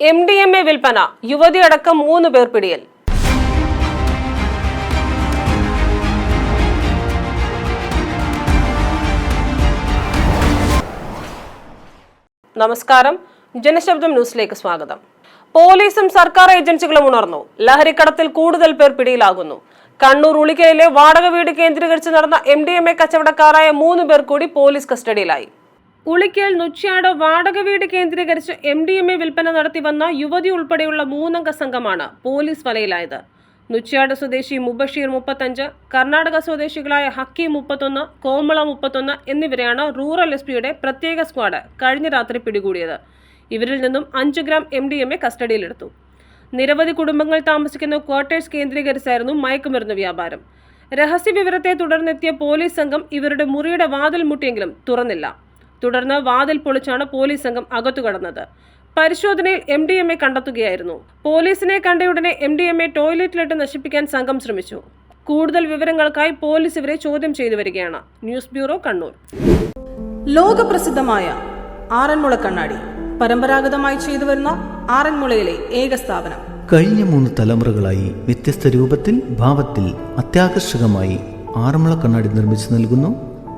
M D M A വിൽപ്പന യുവതിയടക്കം മൂന്ന് പേർ പിടിയിൽ. നമസ്കാരം. ജനശബ്ദം ന്യൂസിലേക്ക് സ്വാഗതം. പോലീസും സർക്കാർ ഏജൻസികളും ഉണർന്നു. ലഹരിക്കടത്തിൽ കൂടുതൽ പേർ പിടിയിലാകുന്നു. കണ്ണൂർ ഉളിക്കലിലെ വാടക വീട് കേന്ദ്രീകരിച്ച് നടന്ന എം ഡി എം എ കച്ചവടക്കാരായ മൂന്ന് പേർ കൂടി പോലീസ് കസ്റ്റഡിയിലായി. ഉളിക്കൽ നുച്ചാട് വാടക വീട് കേന്ദ്രീകരിച്ച് എം ഡി എം എ വിൽപ്പന നടത്തി വന്ന യുവതി ഉൾപ്പെടെയുള്ള മൂന്നംഗ സംഘമാണ് പോലീസ് വലയിലായത്. നുച്ചാട് സ്വദേശി മുബഷീർ മുപ്പത്തഞ്ച് കർണാടക സ്വദേശികളായ ഹക്കി മുപ്പത്തൊന്ന് കോമള മുപ്പത്തൊന്ന് എന്നിവരെയാണ് റൂറൽ എസ് പിയുടെ പ്രത്യേക സ്ക്വാഡ് കഴിഞ്ഞ രാത്രി പിടികൂടിയത്. ഇവരിൽ നിന്നും അഞ്ച് gram M D M A കസ്റ്റഡിയിലെടുത്തു. നിരവധി കുടുംബങ്ങൾ താമസിക്കുന്ന ക്വാർട്ടേഴ്സ് കേന്ദ്രീകരിച്ചായിരുന്നു മയക്കുമരുന്ന് വ്യാപാരം. രഹസ്യ വിവരത്തെ തുടർന്നെത്തിയ പോലീസ് സംഘം ഇവരുടെ മുറിയുടെ വാതിൽ മുട്ടിയെങ്കിലും തുറന്നില്ല. തുടർന്ന് വാതിൽ പൊളിച്ചാണ് പോലീസ് സംഘം അകത്തു കടന്നത്. പരിശോധനയിൽ എം ഡി എം എ കണ്ടെത്തുകയായിരുന്നു. പോലീസിനെ കണ്ടയുടനെ എം ഡി എം എ ടോയ്ലറ്റിലിട്ട് നശിപ്പിക്കാൻ സംഘം ശ്രമിച്ചു. കൂടുതൽ വിവരങ്ങൾക്കായി പോലീസ് ഇവരെ ചോദ്യം ചെയ്തു വരികയാണ്. News bureau Kannur. ലോകപ്രസിദ്ധമായ ആറന്മുള കണ്ണാടി. പരമ്പരാഗതമായി ചെയ്തു വരുന്ന ആറന്മുളയിലെ ഏക സ്ഥാപനം. കഴിഞ്ഞ മൂന്ന് തലമുറകളായി വ്യത്യസ്ത രൂപത്തിൽ ഭാവത്തിൽ അത്യാകർഷകമായി ആറന്മുള കണ്ണാടി നിർമ്മിച്ചു നൽകുന്നു.